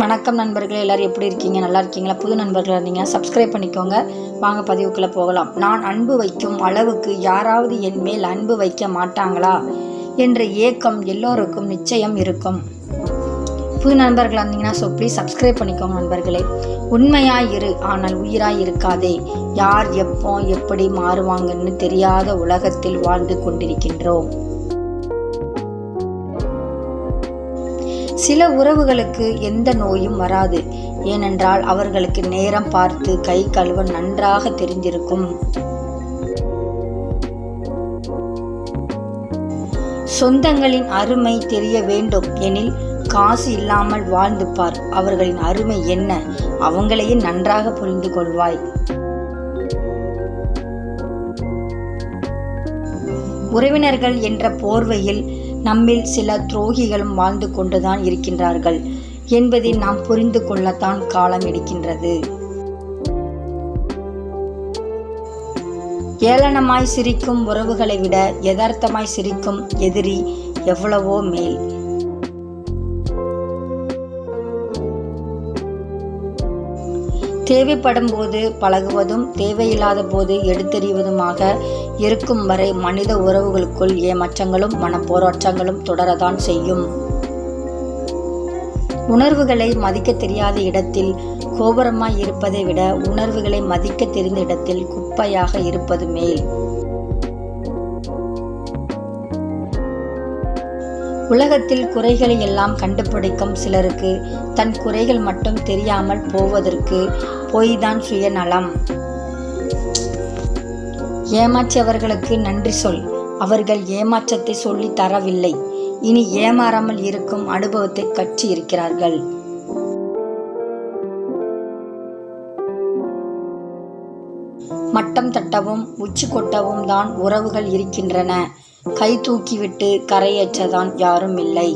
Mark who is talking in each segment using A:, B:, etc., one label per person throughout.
A: வணக்கம் நண்பர்களே எல்லோரும் எப்படி இருக்கீங்க நல்லா இருக்கீங்களா புது நண்பர்களாக இருந்தீங்க சப்ஸ்கிரைப் பண்ணிக்கோங்க வாங்க பதிவுக்குள்ளே போகலாம் நான் அன்பு வைக்கும் அளவுக்கு யாராவது என் மேல் அன்பு வைக்க மாட்டாங்களா என்ற ஏக்கம் எல்லோருக்கும் நிச்சயம் இருக்கும் புது நண்பர்களாக இருந்தீங்கன்னா ஸோ ப்ளீஸ் சப்ஸ்கிரைப் பண்ணிக்கோங்க நண்பர்களே உண்மையாக இரு ஆனால் உயிராக இருக்காதே யார் எப்போ எப்படி மாறுவாங்கன்னு தெரியாத உலகத்தில் வாழ்ந்து கொண்டிருக்கின்றோம் சில உறவுகளுக்கு எந்த நோயும் வராது ஏனென்றால் அவர்களுக்கு நேரம் பார்த்து கை கழுவ நன்றாக தெரிந்திருக்கும் சொந்தங்களின் அருமை தெரிய வேண்டும் எனில் காசு இல்லாமல் வாழ்ந்து பார் அவர்களின் அருமை என்ன அவங்களையே நன்றாக புரிந்து கொள்வாய் உறவினர்கள் என்ற போர்வையில் நம்மில் சில துரோகிகளும் வாழ்ந்து கொண்டுதான் இருக்கின்றார்கள் என்பதை நாம் புரிந்து கொள்ளத்தான் காலம் எடுக்கின்றது ஏளனமாய் சிரிக்கும் உறவுகளை விட யதார்த்தமாய் சிரிக்கும் எதிரி எவ்வளவோ மேல் தேவைப்படும் போது பழகுவதும் தேவையில்லாத போது எடுத்தெறிவதுமாக இருக்கும் வரை மனித உறவுகளுக்குள் ஏமாற்றங்களும் மனப்போராட்டங்களும் தொடரதான் செய்யும் உணர்வுகளை மதிக்க தெரியாத இடத்தில் கோபுரமாய் இருப்பதை விட உணர்வுகளை மதிக்க தெரிந்த இடத்தில் குப்பையாக இருப்பது மேல் உலகத்தில் குறைகளை எல்லாம் கண்டுபிடிக்கும் சிலருக்கு தன் குறைகள் மட்டும் தெரியாமல் போவதற்கு பொய்தான் சுயநலம் ஏமாற்றியவர்களுக்கு நன்றி சொல் அவர்கள் ஏமாற்றத்தை சொல்லி தரவில்லை இனி ஏமாறாமல் இருக்கும் அனுபவத்தை கற்று இருக்கிறார்கள் மட்டம் தட்டவும் உச்சி கொட்டவும் தான் உறவுகள் இருக்கின்றன கை தூக்கிவிட்டு கரையேற்றதான் யாரும் இல்லை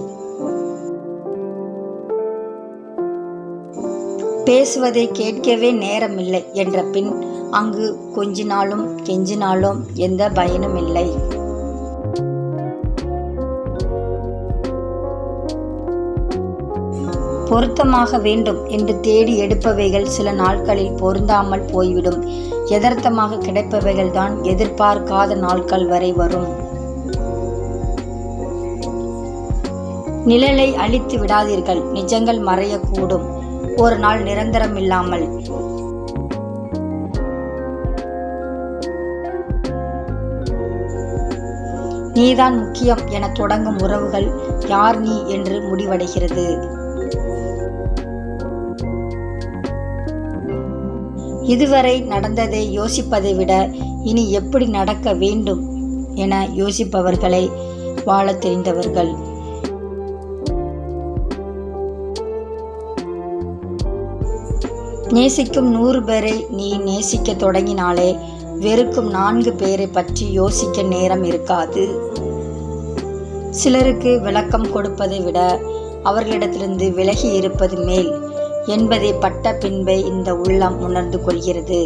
A: பேசுவதை கேட்கவே நேரமில்லை என்ற பின் அங்கு கொஞ்சினாலும் கெஞ்சினாலும் எந்த பயனும் இல்லை பொருத்தமாக வேண்டும் என்று தேடி எடுப்பவைகள் சில நாட்களில் பொருந்தாமல் போய்விடும் எதர்த்தமாக கிடைப்பவைகள் தான் எதிர்பார்க்காத நாட்கள் வரை வரும் நிழலை அழித்து விடாதீர்கள் நிஜங்கள் மறையக்கூடும் ஒரு நாள் நிரந்தரம் இல்லாமல் நீதான் முக்கியம் என தொடங்கும் உறவுகள் யார் நீ என்று முடிவடைகிறது இதுவரை நடந்ததை யோசிப்பதை விட இனி எப்படி நடக்க வேண்டும் என யோசிப்பவர்களை வாழ தெரிந்தவர்கள் நேசிக்கும் நூறு பேரை நீ நேசிக்க தொடங்கினாலே வெறுக்கும் நான்கு பேரை பற்றி யோசிக்க நேரம் இருக்காது சிலருக்கு விளக்கம் கொடுப்பதை விட அவர்களிடத்திலிருந்து விலகி இருப்பது மேல் என்பதை பட்ட பின்பை இந்த உள்ளம் உணர்ந்து கொள்கிறது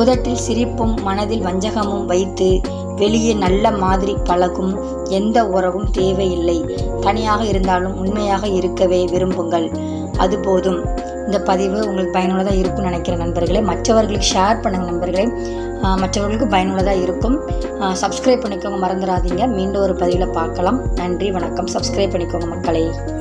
A: உதட்டில் சிரிப்பும் மனதில் வஞ்சகமும் வைத்து வெளியே நல்ல மாதிரி பழகும் எந்த உறவும் தேவையில்லை தனியாக இருந்தாலும் உண்மையாக இருக்கவே விரும்புங்கள் அது போதும் இந்த பதிவு உங்களுக்கு பயனுள்ளதாக இருக்கும்னு நினைக்கிற நண்பர்களே மற்றவர்களுக்கு ஷேர் பண்ணுங்கள் நண்பர்களே மற்றவர்களுக்கு பயனுள்ளதாக இருக்கும் சப்ஸ்கிரைப் பண்ணிக்கோங்க மறந்துடாதீங்க மீண்டும் ஒரு பதிவில் பார்க்கலாம் நன்றி வணக்கம் சப்ஸ்கிரைப் பண்ணிக்கோங்க மக்களை